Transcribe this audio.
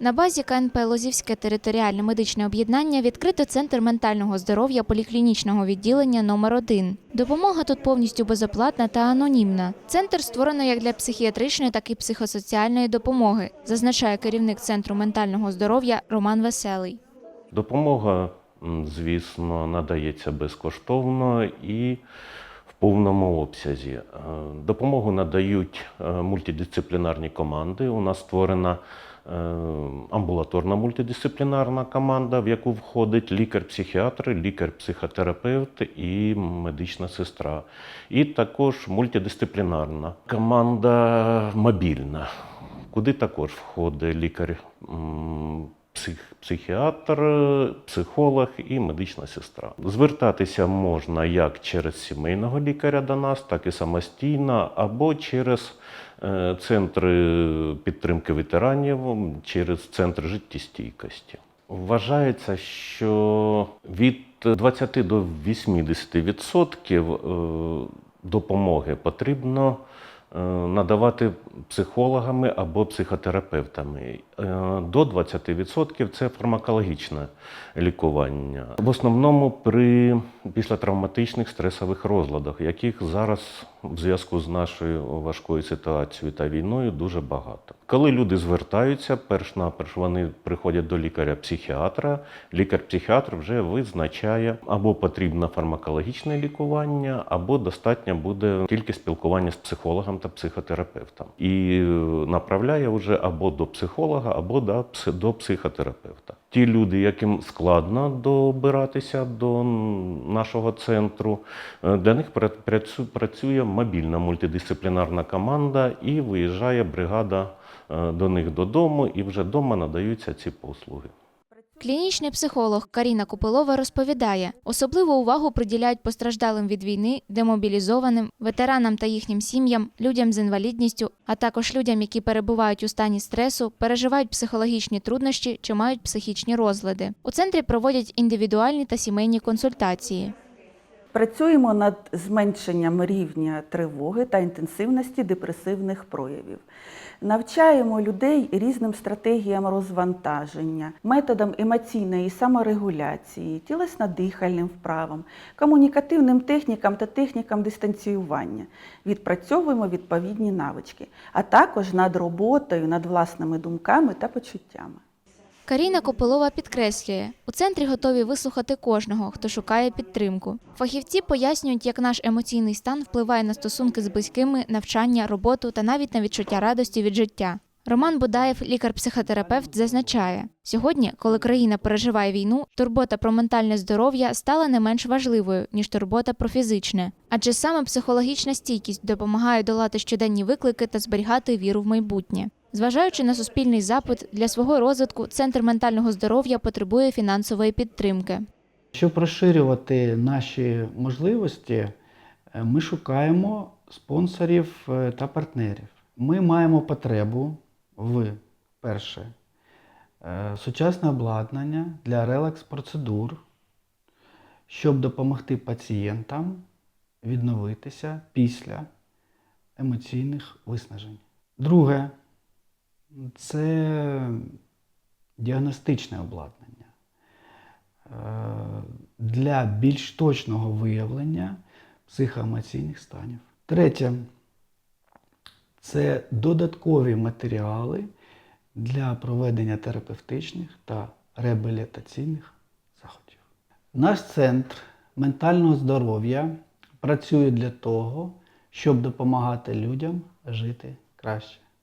На базі КНП Лозівське територіальне медичне об'єднання відкрито центр ментального здоров'я поліклінічного відділення номер 1 Допомога тут повністю безоплатна та анонімна. Центр створено як для психіатричної, так і психосоціальної допомоги, зазначає керівник центру ментального здоров'я Роман Веселий. Допомога, звісно, надається безкоштовно і в повному обсязі. Е, Допомогу надають е, мультидисциплінарні команди. У нас створена амбулаторна мультидисциплінарна команда, в яку входить лікар-психіатр, лікар-психотерапевт і медична сестра. І також мультидисциплінарна команда мобільна, куди також входить лікар. Псих, психіатр, психолог і медична сестра. Звертатися можна як через сімейного лікаря до нас, так і самостійно, або через е, центри підтримки ветеранів, через центр життєстійкості. Вважається, що від 20 до 80% е, допомоги потрібно е, надавати психологами або психотерапевтами. Е, До 20% це фармакологічне лікування. В основному при післятравматичних стресових розладах, яких зараз в зв'язку з нашою важкою ситуацією та війною дуже багато. Коли люди звертаються, перш-наперш вони приходять до лікаря-психіатра. Лікар-психіатр вже визначає або потрібно фармакологічне лікування, або достатньо буде тільки спілкування з психологом та психотерапевтом. І е, направляє вже або до психолога, або до психотерапевта. Ті люди, яким складно добиратися до нашого центру, е, для них працює мобільна мультидисциплінарна команда і виїжджає бригада е, до них додому, і вже вдома надаються ці послуги. Клінічний психолог Каріна Купилова розповідає, особливу увагу приділяють постраждалим від війни, демобілізованим, ветеранам та їхнім сім'ям, людям з інвалідністю, а також людям, які перебувають у стані стресу, переживають психологічні труднощі чи мають психічні розлади. У центрі проводять індивідуальні та сімейні консультації. Працюємо над зменшенням рівня тривоги та інтенсивності депресивних проявів. Навчаємо людей різним стратегіям розвантаження, методам емоційної саморегуляції, тілесно-дихальним вправам, комунікативним технікам та технікам дистанціювання. Відпрацьовуємо відповідні навички, а також над роботою, над власними думками та почуттями. Каріна Копилова підкреслює, у центрі готові вислухати кожного, хто шукає підтримку. Фахівці пояснюють, як наш емоційний стан впливає на стосунки з близькими, навчання, роботу та навіть на відчуття радості від життя. Роман Будаєв, лікар-психотерапевт, зазначає, сьогодні, коли країна переживає війну, турбота про ментальне здоров'я стала не менш важливою, ніж турбота про фізичне. Адже саме психологічна стійкість допомагає долати щоденні виклики та зберігати віру в майбутнє. Зважаючи на суспільний запит для свого розвитку, центр ментального здоров'я потребує фінансової підтримки. Щоб розширювати наші можливості, е, ми шукаємо спонсорів е, та партнерів. Ми маємо потребу в перше, е, сучасне обладнання для релакс-процедур, щоб допомогти пацієнтам відновитися після емоційних виснажень. Друге, це діагностичне обладнання е, для більш точного виявлення психоемоційних станів. Третє це додаткові матеріали для проведення терапевтичних та реабілітаційних заходів. Наш центр ментального здоров'я працює для того, щоб допомагати людям жити краще.